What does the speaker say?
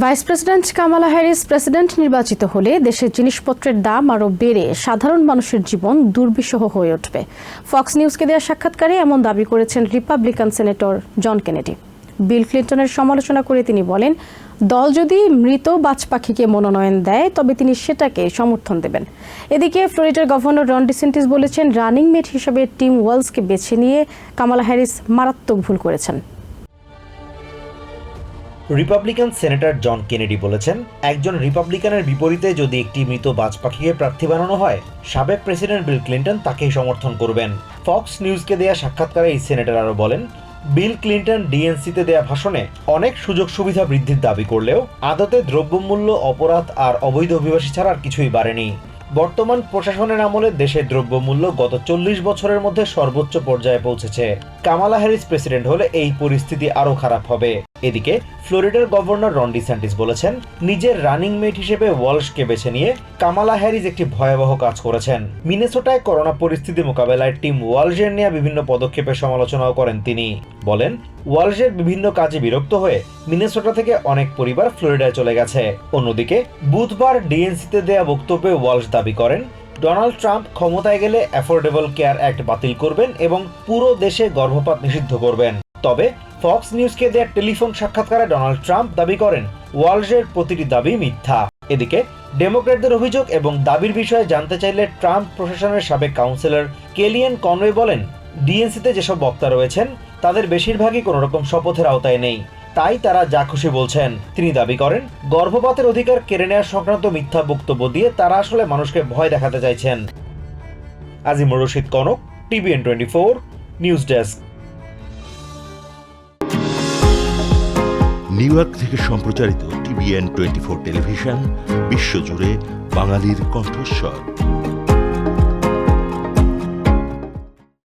Vice president Kamala Harris president নির্বাচিত হলে দেশের জিনিসপত্রের দাম আরও বেড়ে সাধারণ মানুষের জীবন দুর্বিষহ হয়ে উঠবে। ফক্স নিউজকে দেওয়া সাক্ষাৎকারে এমন দাবি করেছেন Republican senator John Kennedy. Bill ক্লিন্টনের সমালোচনা করে তিনি বলেন, দল যদি মৃত বাজ পাখিকে মনোনয়ন দেয়, তবে তিনি সেটাকে সমর্থন দেবেন। এদিকে ফ্লোরিডার গভর্নর রন ডিসেন্টিস বলেছেন, রানিং মেট হিসেবে টিম ওয়ালসকে বেছে নিয়ে কামালা হ্যারিস মারাত্মক ভুল করেছেন। রিপাবলিকান সেনেটর জন কেনেডি বলেছেন, একজন রিপাবলিকানের বিপরীতে যদি একটি মৃত বাজ পাখিকে প্রার্থী বানানো হয়, সাবেক প্রেসিডেন্ট বিল ক্লিন্টন তাকেই সমর্থন করবেন। ফক্স নিউজকে দেয়া সাক্ষাৎকারে এই সেনেটর আরও বলেন বিল ক্লিন্টন ডিএনসিতে দেয়া ভাষণে অনেক সুযোগ সুবিধা বৃদ্ধির দাবি করলেও আদতে দ্রব্যমূল্য, অপরাধ আর অবৈধ অভিবাসী ছাড়া আর কিছুই বাড়েনি। বর্তমান প্রশাসনের আমলে দেশের দ্রব্যমূল্য গত চল্লিশ বছরের মধ্যে সর্বোচ্চ পর্যায়ে পৌঁছেছে। কামালা হ্যারিস প্রেসিডেন্ট হলে এই পরিস্থিতি আরও খারাপ হবে। এদিকে, ফ্লোরিডার গভর্নর রন ডিস্যান্টিস বলেছেন, নিজের রানিং মেট হিসেবে ওয়ালশকে বেছে নিয়ে কামালা হ্যারিস একটি ভয়াবহ কাজ করেছেন। মিনেসোটায় করোনা পরিস্থিতি মোকাবেলায় টিম ওয়ালজের নেওয়া বিভিন্ন পদক্ষেপের সমালোচনাও করেন তিনি। বলেন ওয়ালজের বিভিন্ন কাজে বিরক্ত হয়ে মিনেসোটা থেকে অনেক পরিবার ফ্লোরিডায় চলে গেছে। অন্যদিকে, বুধবার ডিএনসিতে দেয়া বক্তব্যে ওয়ালশ দাবি করেন, ডোনাল্ড ট্রাম্প ক্ষমতায় গেলে অ্যাফোর্ডেবল কেয়ার অ্যাক্ট বাতিল করবেন এবং পুরো দেশে গর্ভপাত নিষিদ্ধ করবেন। তবে ফক্স নিউজকে দেয়া টেলিফোন সাক্ষাৎকারে ডোনাল্ড ট্রাম্প দাবি করেন ওয়ালজের প্রতিটি দাবি মিথ্যা। এদিকে, ডেমোক্র্যাটদের অভিযোগ এবং দাবির বিষয়ে জানতে চাইলে ট্রাম্প প্রশাসনের সাবেক কাউন্সিলর কেলিয়ান কনওয়ে বলেন, ডিএনসিতে যেসব বক্তা রয়েছেন, তাদের বেশিরভাগই কোনোরকম শপথের আওতায় নেই। তাই তারা যা খুশি বলছেন। তিনি দাবি করেন, গর্ভপাতের অধিকার কেড়ে নেওয়ার সংক্রান্ত মিথ্যা বক্তব্য দিয়ে তারা আসলে মানুষকে ভয় দেখাতে চাইছেন। Azimur Rashid Konok, TVN twenty four, news desk. New York থেকে সম্প্রচারিত টিভিএন টোয়েন্টি ফোর টেলিভিশন, বিশ্বজুড়ে বাঙালির কণ্ঠস্বর।